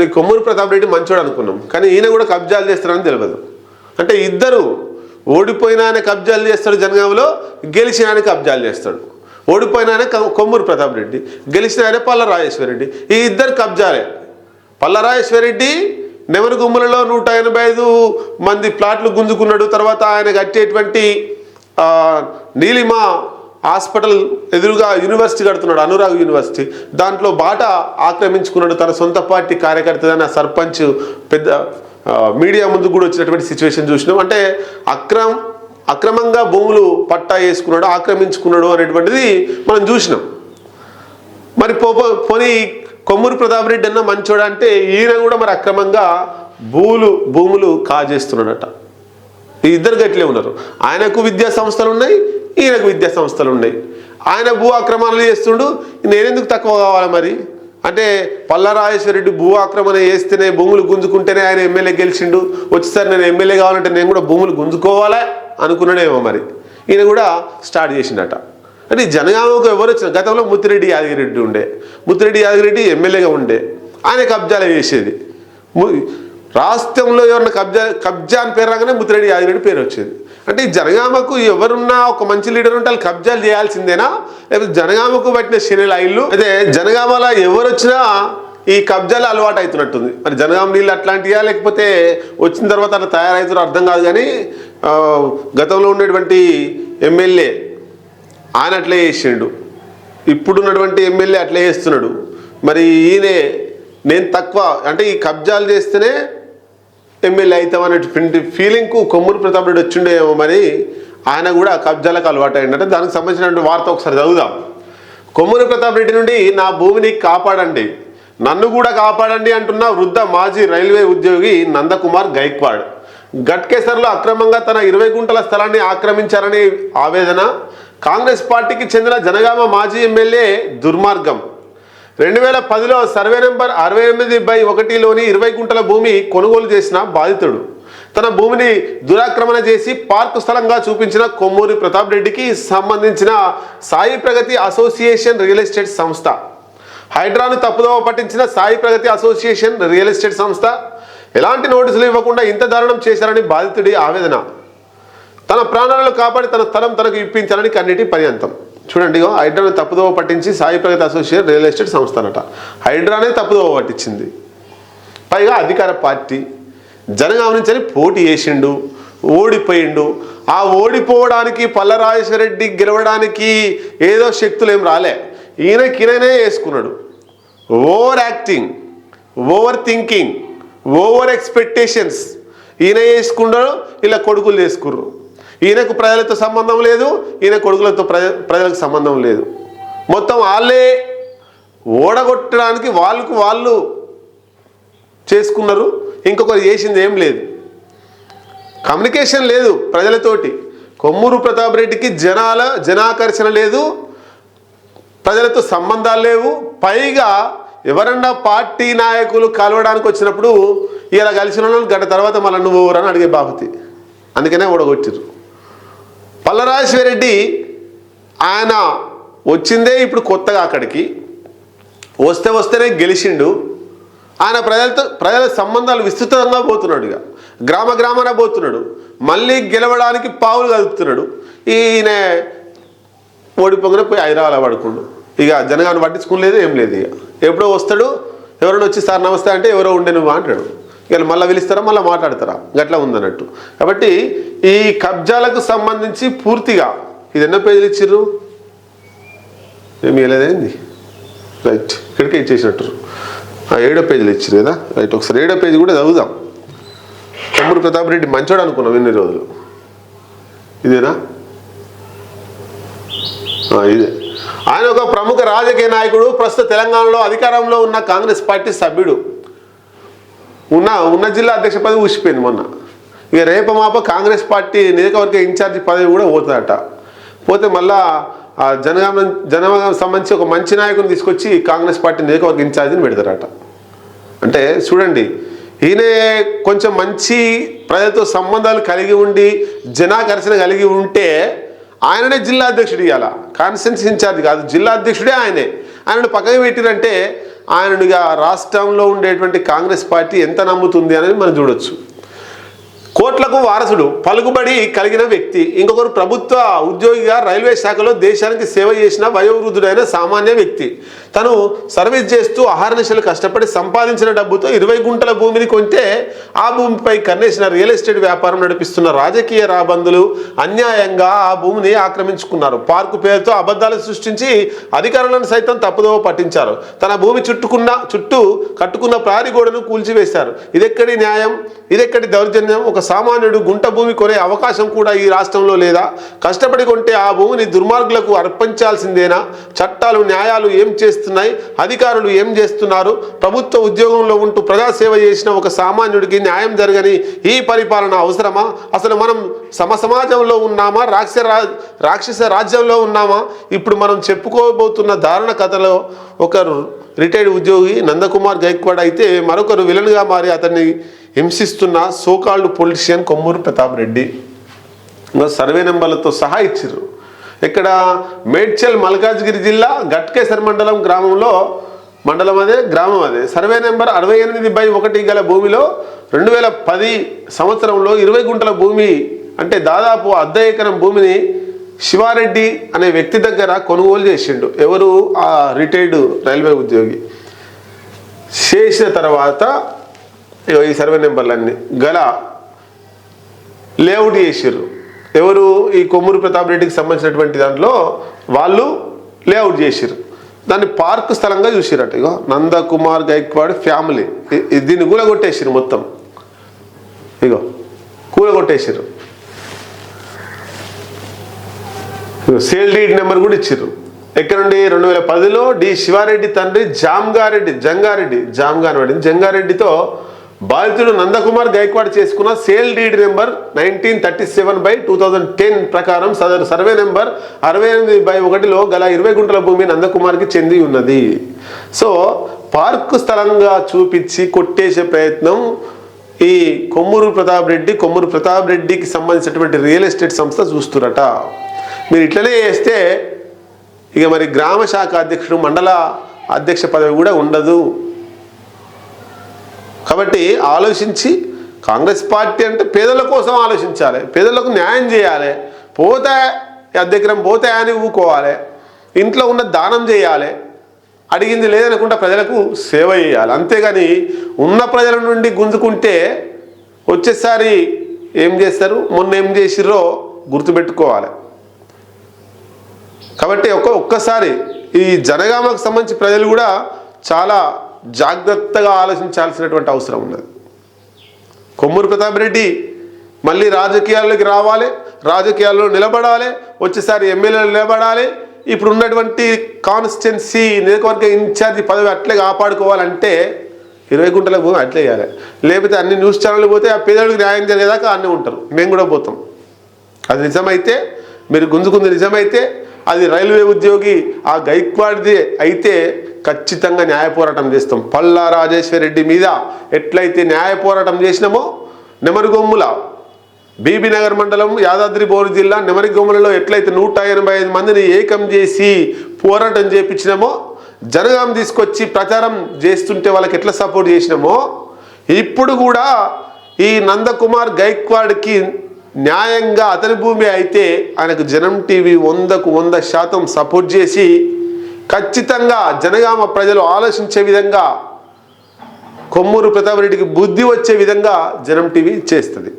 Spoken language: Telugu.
నేను కొమ్మూరు ప్రతాప్ రెడ్డి మంచోడు అనుకున్నాం. కానీ ఈయన కూడా కబ్జాలు చేస్తారని తెలియదు. అంటే ఇద్దరు ఓడిపోయిన ఆయన కబ్జాలు చేస్తాడు జనగాంలో గెలిచిన ఆయన కబ్జాలు చేస్తాడు. ఓడిపోయిన ఆయన కొమ్మూరు ప్రతాప్ రెడ్డి గెలిచిన ఆయన పల్ల రాజేశ్వరరెడ్డి ఈ ఇద్దరు కబ్జాలే. పల్ల రాజేశ్వరరెడ్డి నెమరు గుమ్మలలో నూట ఎనభై ఐదు మంది ప్లాట్లు గుంజుకున్నాడు. తర్వాత ఆయన కట్టేటువంటి నీలిమా నీలిమ హాస్పిటల్ ఎదురుగా యూనివర్సిటీ కడుతున్నాడు అనురాగ్ యూనివర్సిటీ. దాంట్లో బాట ఆక్రమించుకున్నాడు తన సొంత పార్టీ కార్యకర్తదైన సర్పంచ్ పెద్ద మీడియా ముందు కూడా వచ్చినటువంటి సిచ్యువేషన్ చూసినాం. అంటే అక్రమ్ అక్రమంగా భూములు పట్టా వేసుకున్నాడు ఆక్రమించుకున్నాడు అనేటువంటిది మనం చూసినాం. మరి పో పోనీ కొమ్మూరు ప్రతాప్ రెడ్డి అన్న మంచోడు అంటే ఈయన కూడా మరి అక్రమంగా భూములు భూములు కాజేస్తున్నాడట. ఈ ఇద్దరు గట్లే ఉన్నారు. ఆయనకు విద్యా సంస్థలు ఉన్నాయి ఈయనకు విద్యా సంస్థలు ఉన్నాయి. ఆయన భూ ఆక్రమణలు చేస్తుండు నేనెందుకు తక్కువ కావాలి మరి? అంటే పల్లారాజేశ్వరరెడ్డి భూ ఆక్రమణ చేస్తేనే భూములు గుంజుకుంటేనే ఆయన ఎమ్మెల్యే గెలిచిండు వచ్చేసరి నేను ఎమ్మెల్యే కావాలంటే నేను కూడా భూములు గుంజుకోవాలా అనుకున్నాడేమో మరి. ఈయన కూడా స్టార్ట్ చేసిండట. అంటే జనగామకు ఎవరు వచ్చిన గతంలో ముత్తిరెడ్డి యాదగిరెడ్డి ఉండే. ముత్తిరెడ్డి యాదగిరెడ్డి ఎమ్మెల్యేగా ఉండే. ఆయన కబ్జాలు చేసేది. రాష్ట్రంలో ఎవరిన కబ్జా కబ్జా అని పేరు రాగానే ముత్తిరెడ్డి యాదగిరెడ్డి పేరు వచ్చేది. అంటే ఈ జనగామకు ఎవరున్నా ఒక మంచి లీడర్ ఉంటే వాళ్ళు కబ్జాలు చేయాల్సిందేనా? లేకపోతే జనగామకు పట్టిన శని లైన్లు అయితే జనగామలో ఎవరు వచ్చినా ఈ కబ్జాలు అలవాటు అవుతున్నట్టుంది మరి జనగామ నీళ్ళు అట్లాంటియా? లేకపోతే వచ్చిన తర్వాత అట్లా తయారవుతారో అర్థం కాదు కానీ గతంలో ఉన్నటువంటి ఎమ్మెల్యే ఆయన అట్లే చేసిండు. ఇప్పుడున్నటువంటి ఎమ్మెల్యే అట్లే చేస్తున్నాడు. మరి ఈయనే నేను తక్కువ అంటే ఈ కబ్జాలు చేస్తేనే ఎమ్మెల్యే అవుతాం అనేటువంటి ఫీలింగ్కు కొమ్మూరు ప్రతాప్ రెడ్డి వచ్చిండేమో మరి ఆయన కూడా కబ్జాలకు అలవాటు అయిందంటే దానికి సంబంధించినటువంటి వార్త ఒకసారి చదువుదాం. కొమ్మూరు ప్రతాప్ రెడ్డి నుండి నా భూమిని కాపాడండి. నన్ను కూడా కాపాడండి అంటున్న వృద్ధ మాజీ రైల్వే ఉద్యోగి నందకుమార్ గైక్వాడ్. గట్కేసర్లో అక్రమంగా తన ఇరవై గుంటల స్థలాన్ని ఆక్రమించారని ఆవేదన. కాంగ్రెస్ పార్టీకి చెందిన జనగామ మాజీ ఎమ్మెల్యే దుర్మార్గం. రెండు వేల పదిలో సర్వే నెంబర్ అరవై ఎనిమిది బై ఒకటిలోని ఇరవై గుంటల భూమి కొనుగోలు చేసిన బాధితుడు. తన భూమిని దురాక్రమణ చేసి పార్కు స్థలంగా చూపించిన కొమ్మూరి ప్రతాప్ రెడ్డికి సంబంధించిన Sai Pragathi association real estate సంస్థ. హైడ్రాను తప్పుదోవ పట్టించిన Sai Pragathi association real estate సంస్థ ఎలాంటి నోటీసులు ఇవ్వకుండా ఇంత దారుణం చేశారని బాధితుడి ఆవేదన. తన ప్రాణాలను కాపాడి తన స్థలం తనకు ఇప్పించాలని కన్నిటి పర్యంతం. చూడండి ఇగో హైడ్రాని తప్పుదోవ పట్టించి Sai Pragathi association real estate సంస్థ అనట హైడ్రానే తప్పుదోవ పట్టించింది. పైగా అధికార పార్టీ జనగామ నుంచి పోటీ చేసిండు ఓడిపోయిండు. ఆ ఓడిపోవడానికి పల్లరాజేశ్వరరెడ్డి గెలవడానికి ఏదో శక్తులు ఏం రాలే. ఈయన ఈయననే వేసుకున్నాడు. Over acting over thinking over expectations. ఈయన వేసుకున్నాడు ఇలా కొడుకులు చేసుకుర్రు ఈయనకు ప్రజలతో సంబంధం లేదు ఈయన కొడుకులతో ప్రజ ప్రజలకు సంబంధం లేదు. మొత్తం వాళ్ళే ఓడగొట్టడానికి వాళ్ళకు వాళ్ళు చేసుకున్నారు ఇంకొకరు చేసింది ఏం లేదు. కమ్యూనికేషన్ లేదు ప్రజలతోటి. కొమ్మూరు ప్రతాప్ రెడ్డికి జనాల జనాకర్షణ లేదు ప్రజలతో సంబంధాలు లేవు. పైగా ఎవరన్నా పార్టీ నాయకులు కలవడానికి వచ్చినప్పుడు ఇలా కలిసిన వాళ్ళని గంట తర్వాత మళ్ళీ నువ్వు ఎవరని అడిగే బాపతి అందుకనే ఓడగొట్టిరు పల్లరాజేశ్వరరెడ్డి ఆయన వచ్చిందే ఇప్పుడు కొత్తగా అక్కడికి. వస్తే వస్తేనే గెలిచిండు. ఆయన ప్రజలతో ప్రజల సంబంధాలు విస్తృతంగా పోతున్నాడు ఇక. గ్రామ గ్రామాన పోతున్నాడు. మళ్ళీ గెలవడానికి పావులు కలుపుతున్నాడు ఈయన ఓడిపోగానే పోయి హైదరాబాద్ పడుకుండు. ఇక జనగాన్ని పట్టించుకోలేదు ఏం లేదు ఇక. ఎప్పుడో వస్తాడు ఎవరైనా వచ్చి సార్ నమస్తే అంటే ఎవరో ఉండే నువ్వు అంటాడు. ఇక మళ్ళీ పిలుస్తారా మళ్ళీ మాట్లాడతారా? గట్లా ఉందన్నట్టు. కాబట్టి ఈ కబ్జాలకు సంబంధించి పూర్తిగా ఇది ఎన్నో పేజీలు ఇచ్చిర్రు? ఏమి ఇవ్వలేదేంది? రైట్ ఇక్కడికే ఇచ్చేసినట్టు. ఏడో పేజీలు ఇచ్చారు కదా? రైట్ ఒకసారి ఏడో పేజీ కూడా చదువుదాం. కొమ్మూరు ప్రతాప్ రెడ్డి మంచోడు అనుకున్నాం ఎన్ని రోజులు. ఇదేనా? ఇదే. ఆయన ఒక ప్రముఖ రాజకీయ నాయకుడు ప్రస్తుత తెలంగాణలో అధికారంలో ఉన్న కాంగ్రెస్ పార్టీ సభ్యుడు. ఉన్న ఉన్న జిల్లా అధ్యక్ష పదవి ఊసిపోయింది మొన్న. ఇక రేప మాప కాంగ్రెస్ పార్టీ నియోజకవర్గ ఇన్ఛార్జి పదవి కూడా పోతుందట. పోతే మళ్ళా జనగామ జనగామ సంబంధించి ఒక మంచి నాయకుని తీసుకొచ్చి కాంగ్రెస్ పార్టీ నియోజకవర్గ ఇన్ఛార్జిని పెడతారట. అంటే చూడండి ఈయనే కొంచెం మంచి ప్రజలతో సంబంధాలు కలిగి ఉండి జనాకర్షణ కలిగి ఉంటే ఆయననే జిల్లా అధ్యక్షుడు ఇవ్వాల కాన్స్టెన్సీ ఇన్ఛార్జ్ కాదు జిల్లా అధ్యక్షుడే ఆయనే. ఆయనను పక్కకు పెట్టిరంటే ఆయనగా రాష్ట్రంలో ఉండేటువంటి కాంగ్రెస్ పార్టీ ఎంత నమ్ముతుంది అనేది మనం చూడొచ్చు. కోట్లకు వారసుడు పలుకుబడి కలిగిన వ్యక్తి ఇంకొకరు ప్రభుత్వ ఉద్యోగిగా రైల్వే శాఖలో దేశానికి సేవ చేసిన వయోవృద్ధుడైన సామాన్య వ్యక్తి. తను సర్వీస్ చేస్తూ అహర్నిశలు కష్టపడి సంపాదించిన డబ్బుతో ఇరవై గుంటల భూమిని కొంటే ఆ భూమిపై కన్నేసిన రియల్ ఎస్టేట్ వ్యాపారం నడిపిస్తున్న రాజకీయ రాబందులు అన్యాయంగా ఆ భూమిని ఆక్రమించుకున్నారు. పార్కు పేరుతో అబద్ధాలు సృష్టించి అధికారులను సైతం తప్పుదోవ పట్టించారు. తన భూమి చుట్టుకున్న చుట్టూ కట్టుకున్న ప్రారి గోడను కూల్చివేశారు. ఇదెక్కడి న్యాయం? ఇదెక్కడి దౌర్జన్యం? ఒక సామాన్యుడు గుంట భూమి కొనే అవకాశం కూడా ఈ రాష్ట్రంలో లేదా? కష్టపడి కొంటే ఆ భూమిని దుర్మార్గులకు అర్పించాల్సిందేనా? చట్టాలు న్యాయాలు ఏం చేస్తే చేస్తున్నాయి. అధికారులు ఏం చేస్తున్నారు? ప్రభుత్వ ఉద్యోగంలో ఉంటూ ప్రజాసేవ చేసిన ఒక సామాన్యుడికి న్యాయం జరగని ఈ పరిపాలన అవసరమా? అసలు మనం సమ సమాజంలో ఉన్నామా? రాక్ష రా రాక్షస రాజ్యంలో ఉన్నామా? ఇప్పుడు మనం చెప్పుకోబోతున్న దారుణ కథలో ఒకరు రిటైర్డ్ ఉద్యోగి నందకుమార్ గైక్వాడ్ అయితే మరొకరు విలన్గా మారి అతన్ని హింసిస్తున్న so called politician Kommuru Pratap Reddy. Survey నెంబర్లతో సహా ఇచ్చారు ఇక్కడ మేడ్చల్ మల్కాజ్గిరి జిల్లా గట్కేసర్ మండలం గ్రామంలో మండలం అదే గ్రామం అదే. సర్వే నెంబర్ అరవై ఎనిమిది బై ఒకటి గల భూమిలో రెండు వేల పది సంవత్సరంలో ఇరవై గుంటల భూమి అంటే దాదాపు అర్ధ ఎకరం భూమిని శివారెడ్డి అనే వ్యక్తి దగ్గర కొనుగోలు చేసిండు. ఎవరు? ఆ రిటైర్డ్ రైల్వే ఉద్యోగి. చేసిన తర్వాత ఈ సర్వే నెంబర్లన్నీ గల లేఅవుట్ చేసిర్రు. ఎవరు ఈ కొమ్మూరు ప్రతాప్ రెడ్డికి సంబంధించినటువంటి దాంట్లో వాళ్ళు లేఅవుట్ చేసిర్రు. దాన్ని పార్క్ స్థలంగా చూసిరట. ఇగో నందకుమార్ గైక్వాడ్ ఫ్యామిలీ. దీన్ని కూలగొట్టేసిర్రు మొత్తం. ఇగో కూలగొట్టేసిర్రు. సేల్ డీడ్ నెంబర్ కూడా ఇచ్చిర్రు. ఎక్కడ నుండి? రెండు వేల పదిలో డి. శివారెడ్డి తండ్రి జామ్గారెడ్డి జంగారెడ్డి జామ్గారెడ్డి జంగారెడ్డితో బాధితుడు నందకుమార్ గైక్వాడ్ చేసుకున్న sale deed number nineteen thirty seven by two thousand ten ప్రకారం సదరు సర్వే నెంబర్ అరవై ఎనిమిది బై ఒకటిలో గల ఇరవై గుంటల భూమి నందకుమార్కి చెంది ఉన్నది. సో పార్క్ స్థలంగా చూపించి కొట్టేసే ప్రయత్నం ఈ కొమ్మూరు ప్రతాప్ రెడ్డి కొమ్మూరు ప్రతాప్ రెడ్డికి సంబంధించినటువంటి రియల్ ఎస్టేట్ సంస్థ చూస్తురట. మీరు ఇట్లనే చేస్తే ఇక మరి గ్రామ శాఖ అధ్యక్షుడు మండల అధ్యక్ష పదవి కూడా ఉండదు. కాబట్టి ఆలోచించి కాంగ్రెస్ పార్టీ అంటే పేదల కోసం ఆలోచించాలి. పేదలకు న్యాయం చేయాలి. పోతే అద్దెకరం పోతే అని ఊకోవాలి. ఇంట్లో ఉన్న దానం చేయాలి. అడిగింది లేదనుకుంటే ప్రజలకు సేవ చేయాలి. అంతేగాని ఉన్న ప్రజల నుండి గుంజుకుంటే వచ్చేసారి ఏం చేస్తారు? మొన్న ఏం చేసిర్రో గుర్తుపెట్టుకోవాలి. కాబట్టి ఒక్క ఒక్కసారి ఈ జనగామకు సంబంధించి ప్రజలు కూడా చాలా జాగ్రత్తగా ఆలోచించాల్సినటువంటి అవసరం ఉన్నది. కొమ్మూరు ప్రతాప్ రెడ్డి మళ్ళీ రాజకీయాల్లోకి రావాలి రాజకీయాల్లో నిలబడాలి వచ్చేసారి ఎమ్మెల్యేలు నిలబడాలి ఇప్పుడు ఉన్నటువంటి కాన్స్టిట్యున్సీ నియోజకవర్గ ఇన్ఛార్జి పదవి అట్లే కాపాడుకోవాలంటే ఇరవై గుంటల భూమి అట్లే చేయాలి. లేకపోతే అన్ని న్యూస్ ఛానళ్ళు పోతే ఆ పేదలకు న్యాయం జరిగేదాకా అన్నీ ఉంటారు. మేము కూడా పోతాం. అది నిజమైతే మీరు గుంజుకుంది నిజమైతే అది రైల్వే ఉద్యోగి ఆ గైక్వాడ్ది అయితే ఖచ్చితంగా న్యాయ పోరాటం చేస్తాం. పల్లా రాజేశ్వర రెడ్డి మీద ఎట్లయితే న్యాయ పోరాటం చేసినామో నెమరుగొమ్ముల బీబీ నగర్ మండలం యాదాద్రి బోరు జిల్లా నెమరిగొమ్మలలో ఎట్లయితే నూట ఎనభై ఐదు మందిని ఏకం చేసి పోరాటం చేపించినామో జనగాం తీసుకొచ్చి ప్రచారం చేస్తుంటే వాళ్ళకి ఎట్లా సపోర్ట్ చేసినామో ఇప్పుడు కూడా ఈ నందకుమార్ గైక్వాడ్కి న్యాయంగా అతని భూమి అయితే ఆయనకు జనం టీవీ వందకు వంద శాతం సపోర్ట్ చేసి ఖచ్చితంగా జనగామ ప్రజలు ఆలోచించే విధంగా కొమ్మూరు ప్రతాపరెడ్డికి బుద్ధి వచ్చే విధంగా జనం టీవీ చేస్తుంది.